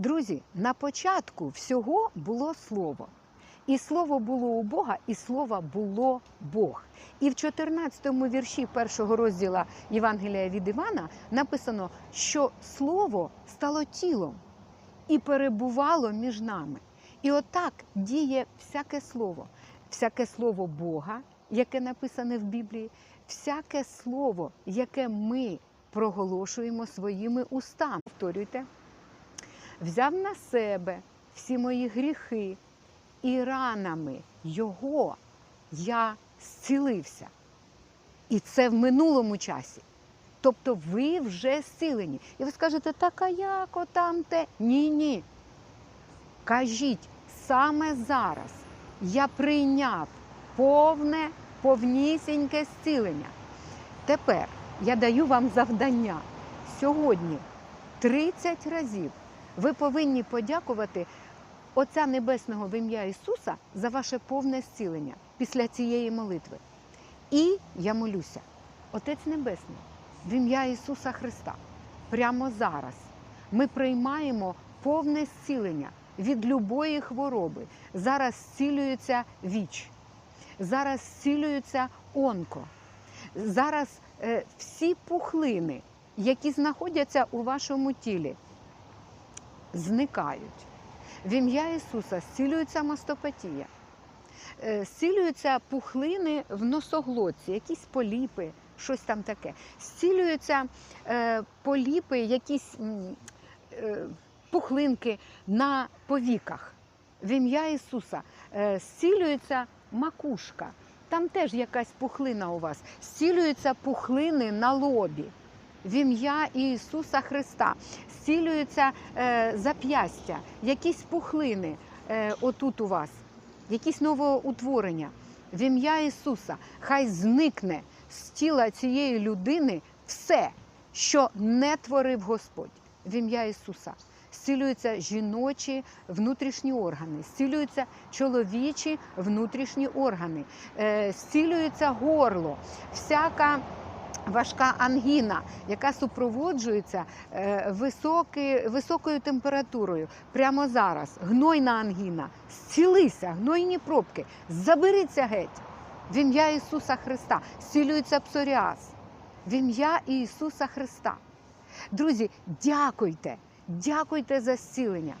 Друзі, на початку всього було слово. І слово було у Бога, і слово було Бог. І в 14-му вірші першого розділу Євангелія від Івана написано, що слово стало тілом і перебувало між нами. І отак діє всяке слово, всяке слово Бога, яке написане в Біблії, всяке слово, яке ми проголошуємо своїми устами. Повторюйте, взяв на себе всі мої гріхи і ранами Його я зцілився. І це в минулому часі. Тобто ви вже зцілені. І ви скажете, так а як отам те? Ні, ні. Кажіть, саме зараз я прийняв повне, повнісіньке зцілення. Тепер я даю вам завдання. Сьогодні 30 разів ви повинні подякувати Отця Небесного в ім'я Ісуса за ваше повне зцілення після цієї молитви. І я молюся, Отець Небесний, в ім'я Ісуса Христа, прямо зараз ми приймаємо повне зцілення від любої хвороби. Зараз зцілюється віч, зараз зцілюється онко. Зараз е, всі пухлини, які знаходяться у вашому тілі, зникають. В ім'я Ісуса зцілюється мастопатія, е, зцілюються пухлини в носоглотці, якісь поліпи, щось там таке. Зцілюються е, поліпи, якісь е, пухлинки на повіках. В ім'я Ісуса зцілюється макушка. Там теж якась пухлина у вас. Зцілюються пухлини на лобі. В ім'я Ісуса Христа зцілюються е, зап'ястя, якісь пухлини е, отут у вас, якісь новоутворення. В ім'я Ісуса хай зникне з тіла цієї людини все, що не творив Господь. В ім'я Ісуса. Зцілюються жіночі внутрішні органи, зцілюються чоловічі внутрішні органи, е, зцілюється горло, всяка важка ангіна, яка супроводжується е, високи, високою температурою. Прямо зараз гнойна ангіна, зцілися, гнойні пробки, заберіться геть. В ім'я Ісуса Христа зцілюється псоріаз. В ім'я Ісуса Христа. Друзі, дякуйте, дякуйте за зцілення.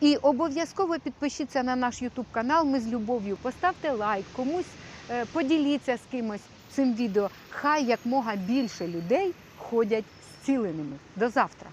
І обов'язково підпишіться на наш YouTube канал. Ми з любов'ю. Поставте лайк, комусь е, поділіться з кимось цим відео. Хай якмога більше людей ходять зціленими. До завтра.